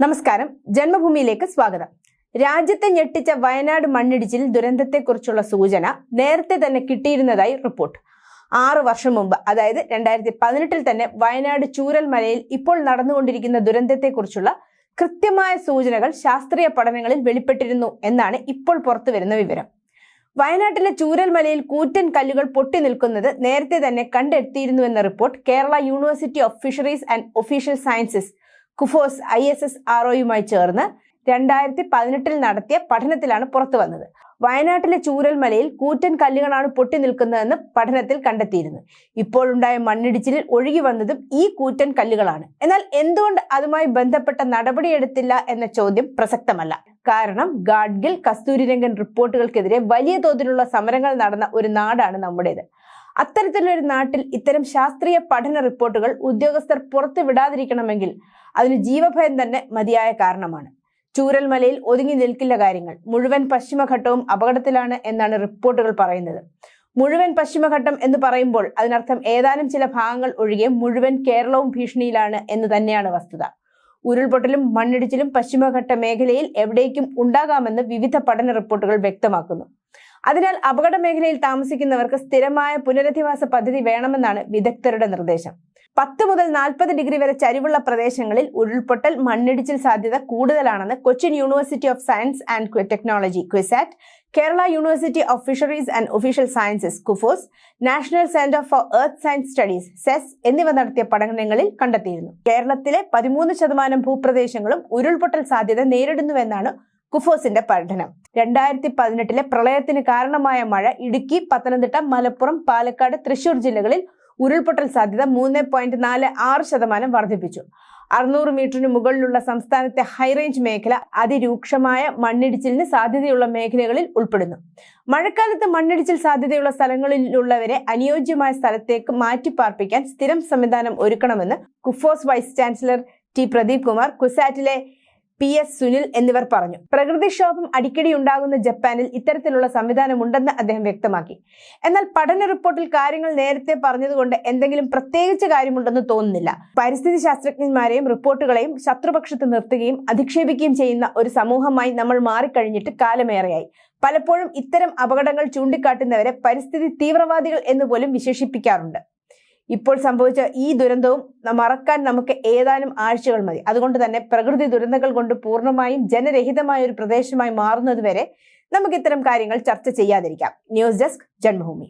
നമസ്കാരം. ജന്മഭൂമിയിലേക്ക് സ്വാഗതം. രാജ്യത്തെ ഞെട്ടിച്ച വയനാട് മണ്ണിടിച്ചിൽ ദുരന്തത്തെക്കുറിച്ചുള്ള സൂചന നേരത്തെ തന്നെ കിട്ടിയിരുന്നതായി റിപ്പോർട്ട് ആറു വർഷം മുമ്പ് അതായത് രണ്ടായിരത്തി പതിനെട്ടിൽ തന്നെ വയനാട് ചൂരൽ മലയിൽ ഇപ്പോൾ നടന്നുകൊണ്ടിരിക്കുന്ന ദുരന്തത്തെക്കുറിച്ചുള്ള കൃത്യമായ സൂചനകൾ ശാസ്ത്രീയ പഠനങ്ങളിൽ വെളിപ്പെട്ടിരുന്നു എന്നാണ് ഇപ്പോൾ പുറത്തു വരുന്ന വിവരം. വയനാട്ടിലെ ചൂരൽ മലയിൽ കൂറ്റൻ കല്ലുകൾ പൊട്ടി നിൽക്കുന്നത് നേരത്തെ തന്നെ കണ്ടെത്തിയിരുന്നുവെന്ന report Kerala university of fisheries and official sciences KUFOS I S S ആർഒയുമായി ചേർന്ന് രണ്ടായിരത്തി പതിനെട്ടിൽ നടത്തിയ പഠനത്തിലാണ് പുറത്തു വന്നത്. വയനാട്ടിലെ ചൂരൽമലയിൽ കൂറ്റൻ കല്ലുകളാണ് പൊട്ടി നിൽക്കുന്നതെന്ന് പഠനത്തിൽ കണ്ടെത്തിയിരുന്നു. ഇപ്പോഴുണ്ടായ മണ്ണിടിച്ചിലിൽ ഒഴുകി വന്നതും ഈ കൂറ്റൻ കല്ലുകളാണ്. എന്നാൽ എന്തുകൊണ്ട് അതുമായി ബന്ധപ്പെട്ട നടപടിയെടുത്തില്ല എന്ന ചോദ്യം പ്രസക്തമല്ല. കാരണം ഗാഡ്ഗിൽ കസ്തൂരിരംഗൻ റിപ്പോർട്ടുകൾക്കെതിരെ വലിയ തോതിലുള്ള സമരങ്ങൾ നടന്ന ഒരു നാടാണ് നമ്മുടേത്. അത്തരത്തിലൊരു നാട്ടിൽ ഇത്തരം ശാസ്ത്രീയ പഠന റിപ്പോർട്ടുകൾ ഉദ്യോഗസ്ഥർ പുറത്തു വിടാതിരിക്കണമെങ്കിൽ അതിന് ജീവഭയം തന്നെ മതിയായ കാരണമാണ്. ചൂരൽമലയിൽ ഒതുങ്ങി നിൽക്കില്ല കാര്യങ്ങൾ. മുഴുവൻ പശ്ചിമഘട്ടവും അപകടത്തിലാണ് എന്നാണ് റിപ്പോർട്ടുകൾ പറയുന്നത്. മുഴുവൻ പശ്ചിമഘട്ടം എന്ന് പറയുമ്പോൾ അതിനർത്ഥം ഏതാനും ചില ഭാഗങ്ങൾ ഒഴികെ മുഴുവൻ കേരളവും ഭീഷണിയിലാണ് എന്ന് തന്നെയാണ് വസ്തുത. ഉരുൾപൊട്ടലും മണ്ണിടിച്ചിലും പശ്ചിമഘട്ട മേഖലയിൽ എവിടേക്കും ഉണ്ടാകാമെന്ന് വിവിധ പഠന റിപ്പോർട്ടുകൾ വ്യക്തമാക്കുന്നു. അതിനാൽ അപകട മേഖലയിൽ താമസിക്കുന്നവർക്ക് സ്ഥിരമായ പുനരധിവാസ പദ്ധതി വേണമെന്നാണ് വിദഗ്ധരുടെ നിർദ്ദേശം. പത്ത് മുതൽ നാൽപ്പത് ഡിഗ്രി വരെ ചരിവുള്ള പ്രദേശങ്ങളിൽ ഉരുൾപൊട്ടൽ മണ്ണിടിച്ചിൽ സാധ്യത കൂടുതലാണെന്ന് Cochin university of science and technology CUSAT Kerala university of fisheries and official sciences KUFOS national centre for earth science studies CESS എന്നിവ നടത്തിയ പഠനങ്ങളിൽ കണ്ടെത്തിയിരുന്നു. കേരളത്തിലെ പതിമൂന്ന് ശതമാനം ഭൂപ്രദേശങ്ങളും ഉരുൾപൊട്ടൽ സാധ്യത നേരിടുന്നുവെന്നാണ് കുഫോസിന്റെ പഠനം. രണ്ടായിരത്തി പതിനെട്ടിലെ പ്രളയത്തിന് കാരണമായ മഴ ഇടുക്കി പത്തനംതിട്ട മലപ്പുറം പാലക്കാട് തൃശൂർ ജില്ലകളിൽ ഉരുൾപൊട്ടൽ സാധ്യത മൂന്ന് പോയിന്റ് നാല് ആറ് ശതമാനം വർദ്ധിപ്പിച്ചു. അറുന്നൂറ് മീറ്ററിന് മുകളിലുള്ള സംസ്ഥാനത്തെ ഹൈറേഞ്ച് മേഖല അതിരൂക്ഷമായ മണ്ണിടിച്ചിലിന് സാധ്യതയുള്ള മേഖലകളിൽ ഉൾപ്പെടുന്നു. മഴക്കാലത്ത് മണ്ണിടിച്ചിൽ സാധ്യതയുള്ള സ്ഥലങ്ങളിലുള്ളവരെ അനുയോജ്യമായ സ്ഥലത്തേക്ക് മാറ്റിപ്പാർപ്പിക്കാൻ സ്ഥിരം സംവിധാനം ഒരുക്കണമെന്ന് KUFOS vice chancellor T Pradeep Kumar കുസാറ്റിലെ P S Sunil എന്നിവർ പറഞ്ഞു. പ്രകൃതിക്ഷോഭം അടിക്കടി ഉണ്ടാകുന്ന ജപ്പാനിൽ ഇത്തരത്തിലുള്ള സംവിധാനമുണ്ടെന്ന് അദ്ദേഹം വ്യക്തമാക്കി. എന്നാൽ പഠന റിപ്പോർട്ടിൽ കാര്യങ്ങൾ നേരത്തെ പറഞ്ഞതുകൊണ്ട് എന്തെങ്കിലും പ്രത്യേകിച്ച് കാര്യമുണ്ടെന്ന് തോന്നുന്നില്ല. പരിസ്ഥിതി ശാസ്ത്രജ്ഞന്മാരെയും റിപ്പോർട്ടുകളെയും ശത്രുപക്ഷത്ത് നിർത്തുകയും അധിക്ഷേപിക്കുകയും ചെയ്യുന്ന ഒരു സമൂഹമായി നമ്മൾ മാറിക്കഴിഞ്ഞിട്ട് കാലമേറെയായി. പലപ്പോഴും ഇത്തരം അപകടങ്ങൾ ചൂണ്ടിക്കാട്ടുന്നവരെ പരിസ്ഥിതി തീവ്രവാദികൾ എന്ന് പോലും വിശേഷിപ്പിക്കാറുണ്ട്. ഇപ്പോൾ സംഭവിച്ച ഈ ദുരന്തവും മറക്കാൻ നമുക്ക് ഏതാനും ആഴ്ചകൾ മതി. അതുകൊണ്ട് തന്നെ പ്രകൃതി ദുരന്തങ്ങൾ കൊണ്ട് പൂർണമായും ജനരഹിതമായ ഒരു പ്രദേശമായി മാറുന്നതുവരെ നമുക്ക് ഇത്തരം കാര്യങ്ങൾ ചർച്ച ചെയ്യാതിരിക്കാം. News desk Janmabhumi.